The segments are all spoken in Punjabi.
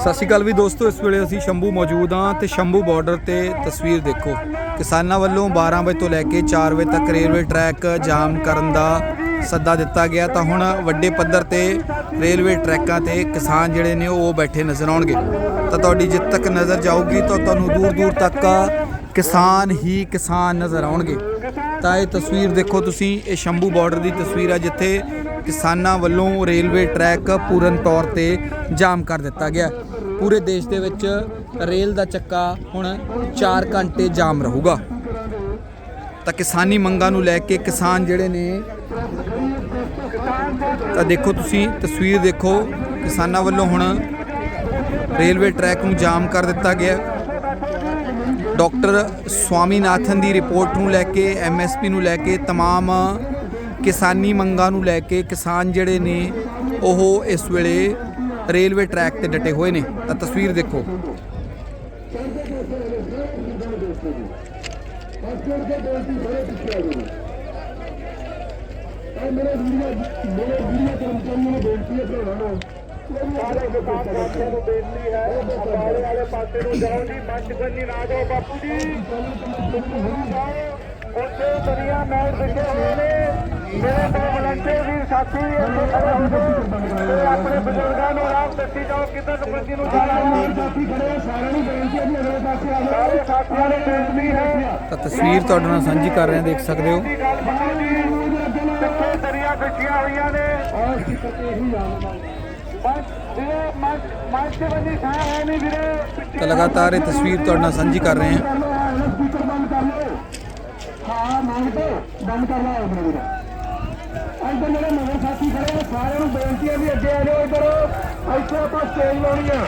ਸਤਿ ਸ਼੍ਰੀ ਅਕਾਲ ਵੀ ਦੋਸਤੋ, ਇਸ ਵੇਲੇ ਅਸੀਂ ਸ਼ੰਭੂ ਮੌਜੂਦ ਹਾਂ ਤੇ ਸ਼ੰਭੂ ਬਾਰਡਰ ਤੇ ਤਸਵੀਰ ਦੇਖੋ। ਕਿਸਾਨਾਂ ਵੱਲੋਂ 12 ਵਜੇ ਤੋਂ ਲੈ ਕੇ 4 ਵਜੇ ਤੱਕ ਰੇਲਵੇ ਟਰੈਕ ਜਾਮ ਕਰਨ ਦਾ ਸੱਦਾ ਦਿੱਤਾ ਗਿਆ ਤਾਂ ਹੁਣ ਵੱਡੇ ਪੱਧਰ ਤੇ ਰੇਲਵੇ ਟਰੈਕਾਂ ਤੇ ਕਿਸਾਨ ਜਿਹੜੇ ਨੇ ਉਹ ਬੈਠੇ ਨਜ਼ਰ ਆਉਣਗੇ। ਤਾਂ ਤੁਹਾਡੀ ਜਿੱਤ ਤੱਕ ਨਜ਼ਰ ਜਾਊਗੀ ਤਾਂ ਤੁਹਾਨੂੰ ਦੂਰ ਦੂਰ ਤੱਕ ਕਿਸਾਨ ਹੀ ਕਿਸਾਨ ਨਜ਼ਰ ਆਉਣਗੇ। ਤਾਂ ਇਹ ਤਸਵੀਰ ਦੇਖੋ ਤੁਸੀਂ, ਇਹ ਸ਼ੰਭੂ ਬਾਰਡਰ ਦੀ ਤਸਵੀਰ ਆ ਜਿੱਥੇ ਕਿਸਾਨਾਂ ਵੱਲੋਂ ਰੇਲਵੇ ਟਰੈਕ ਪੂਰਨ ਤੌਰ ਤੇ ਜਾਮ ਕਰ ਦਿੱਤਾ ਗਿਆ ਪੂਰੇ ਦੇਸ਼ ਦੇ ਵਿੱਚ ਰੇਲ ਦਾ ਚੱਕਾ ਹੁਣ 4 ਘੰਟੇ ਜਾਮ ਰਹੂਗਾ ਤਾਂ ਕਿਸਾਨੀ ਮੰਗਾਂ ਨੂੰ ਲੈ ਕੇ ਕਿਸਾਨ ਜਿਹੜੇ ਨੇ ਤਾਂ ਦੇਖੋ ਤੁਸੀਂ ਤਸਵੀਰ ਦੇਖੋ ਕਿਸਾਨਾਂ ਵੱਲੋਂ ਹੁਣ ਰੇਲਵੇ ਟਰੈਕ ਨੂੰ ਜਾਮ ਕਰ ਦਿੱਤਾ ਗਿਆ ਡਾਕਟਰ ਸਵਾਮੀਨਾਥਨ ਦੀ ਰਿਪੋਰਟ ਨੂੰ ਲੈ ਕੇ ਐਮਐਸਪੀ ਨੂੰ ਲੈ ਕੇ तमाम ਕਿਸਾਨੀ ਮੰਗਾਂ ਨੂੰ ਲੈ ਕੇ ਕਿਸਾਨ ਜਿਹੜੇ ਨੇ, ਉਹ ਇਸ ਵੇਲੇ ਰੇਲਵੇ ਟਰੈਕ ਤੇ ਡਟੇ ਹੋਏ ਨੇ। ਤਾਂ ਤਸਵੀਰ ਦੇਖੋ। ਸਾਰੇ ਕਿਸਾਨ ਸਾਥੀਆਂ ਨੂੰ ਬੇਨਤੀ ਹੈ ਅਕਾਲੇ ਵਾਲੇ ਪਾਸੇ ਨੂੰ ਜਾਓ ਜੀ ਮੰਚ ਬੰਨੀ ਨਾ ਜਾਓ ਬਾਪੂ ਜੀ। ਉੱਥੇ ਦਰਿਆ ਨਹਿਰ ਵਿਖੇ ਹੋਏ ਨੇ ਮੇਰੇ ਦੋ ਵਲੰਟੀਅਰ ਵੀਰ ਸਾਥੀ ਵੀ ਇੱਥੇ ਖੜੇ ਹੋ ਜਾਓ ਤੇ ਆਪਣੇ ਬਜ਼ੁਰਗਾਂ ਨੂੰ ਰਾਹ ਦੱਸੀ ਜਾਓ ਕਿੱਧਰ ਨੂੰ ਬੱਚੀ ਨੂੰ ਜਾਣਾ ਹੈ ਸਾਥੀ ਖੜੇ ਸਾਰਿਆਂ ਨੂੰ ਬੇਨਤੀ ਹੈ ਜੀ ਅਗਲੇ ਪਾਸੇ ਆ ਜਾਓ। ਸਾਰੇ ਸਾਥੀਆਂ ਨੂੰ ਬੇਨਤੀ ਹੈ। ਤਾਂ ਤਸਵੀਰ ਤੁਹਾਡੇ ਨਾਲ ਸਾਂਝੀ ਕਰ ਰਹੇ ਹਾਂ ਦੇਖ ਸਕਦੇ ਹੋ। ਕਿੱਥੇ ਦਰਿਆ ਹੋਈਆਂ ਨੇ। ਔਰ ਕਿਤੇ ਤੇ ਲਗਾਤਾਰ ਇਹ ਤਸਵੀਰ ਤੁਹਾਡੇ ਨਾਲ ਸਾਂਝੀ ਕਰ ਰਹੇ ਹਾਂ। ਹਾਂ ਮੰਗ ਤੇ ਬੰਦ ਕਰ ਲਓ ਆਪਣੇ ਵੀਰੇ ਇੱਧਰ ਮੇਰੇ ਮਗਰ ਸਾਥੀ ਖੜੇ ਨੇ ਸਾਰਿਆਂ ਨੂੰ ਬੇਨਤੀ ਹੈ ਵੀ ਅੱਗੇ ਆ ਜਾਓ ਇੱਧਰ। ਇੱਥੇ ਆਪਾਂ ਸਟੇਜ ਲਾਉਣੀ ਆ।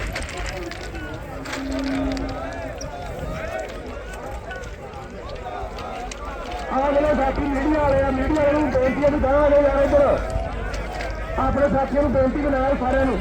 ਆ ਜਿਹੜੇ ਸਾਥੀ ਮੀਡੀਆ ਵਾਲੇ ਆ ਮੀਡੀਆ ਵਾਲਿਆਂ ਨੂੰ ਬੇਨਤੀ ਹੈ ਵੀ ਗਾਂ ਆ ਜਾਓ ਯਾਰ ਇੱਧਰ। ਆਪਣੇ ਸਾਥੀਆਂ ਨੂੰ ਬੇਨਤੀ ਬਣਾਓ ਸਾਰਿਆਂ ਨੂੰ।